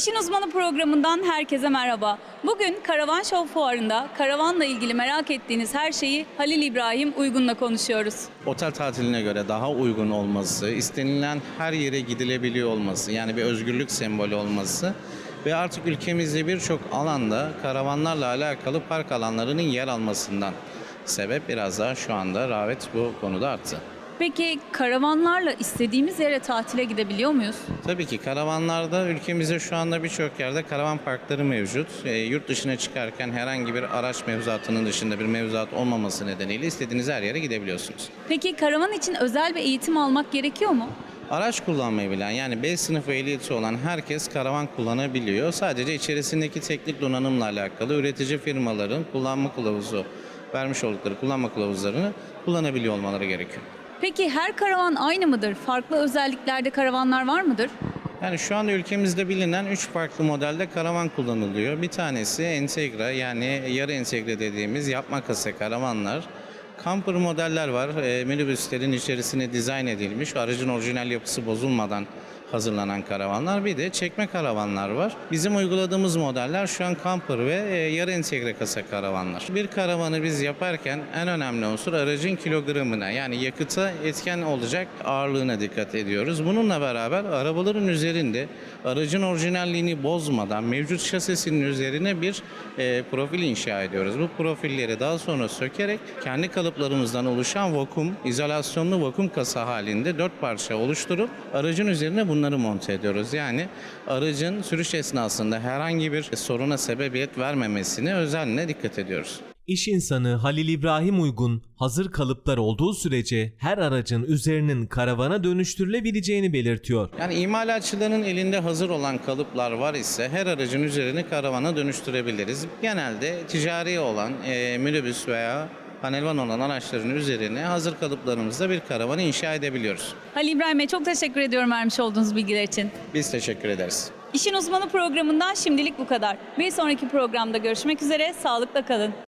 İşin Uzmanı programından herkese merhaba. Bugün Karavan Show fuarında karavanla ilgili merak ettiğiniz her şeyi Halil İbrahim Uygun'la konuşuyoruz. Otel tatiline göre daha uygun olması, istenilen her yere gidilebiliyor olması, yani bir özgürlük sembolü olması ve artık ülkemizde birçok alanda karavanlarla alakalı park alanlarının yer almasından sebep biraz daha şu anda rağbet bu konuda arttı. Peki karavanlarla istediğimiz yere tatile gidebiliyor muyuz? Tabii ki karavanlarda ülkemizde şu anda birçok yerde karavan parkları mevcut. E, yurt dışına çıkarken herhangi bir araç mevzuatının dışında bir mevzuat olmaması nedeniyle istediğiniz her yere gidebiliyorsunuz. Peki karavan için özel bir eğitim almak gerekiyor mu? Araç kullanmayı bilen yani B sınıfı ehliyeti olan herkes karavan kullanabiliyor. Sadece içerisindeki teknik donanımla alakalı üretici firmaların kullanma kılavuzu vermiş oldukları kullanma kılavuzlarını kullanabiliyor olmaları gerekiyor. Peki her karavan aynı mıdır? Farklı özelliklerde karavanlar var mıdır? Yani şu anda ülkemizde bilinen 3 farklı modelde karavan kullanılıyor. Bir tanesi entegre yani yarı entegre dediğimiz yapma kasa karavanlar. Camper modeller var. E, minibüslerin içerisine dizayn edilmiş, aracın orijinal yapısı bozulmadan hazırlanan karavanlar. Bir de çekme karavanlar var. Bizim uyguladığımız modeller şu an camper ve e, yarı entegre kasa karavanlar. Bir karavanı biz yaparken en önemli unsur aracın kilogramına yani yakıta etken olacak ağırlığına dikkat ediyoruz. Bununla beraber arabaların üzerinde aracın orijinalliğini bozmadan mevcut şasisinin üzerine bir e, profil inşa ediyoruz. Bu profilleri daha sonra sökerek kendi kalıplarımızdan oluşan vakum, izolasyonlu vakum kasa halinde dört parça oluşturup aracın üzerine bunları monte ediyoruz. Yani aracın sürüş esnasında herhangi bir soruna sebebiyet vermemesine özenle dikkat ediyoruz. İş insanı Halil İbrahim Uygun, hazır kalıplar olduğu sürece her aracın üzerinin karavana dönüştürülebileceğini belirtiyor. Yani imalatçıların elinde hazır olan kalıplar var ise her aracın üzerini karavana dönüştürebiliriz. Genelde ticari olan e, minibüs veya panelvan olan araçların üzerine hazır kalıplarımızla bir karavanı inşa edebiliyoruz. Halil İbrahim'e çok teşekkür ediyorum vermiş olduğunuz bilgiler için. Biz teşekkür ederiz. İşin Uzmanı programından şimdilik bu kadar. Bir sonraki programda görüşmek üzere, sağlıkla kalın.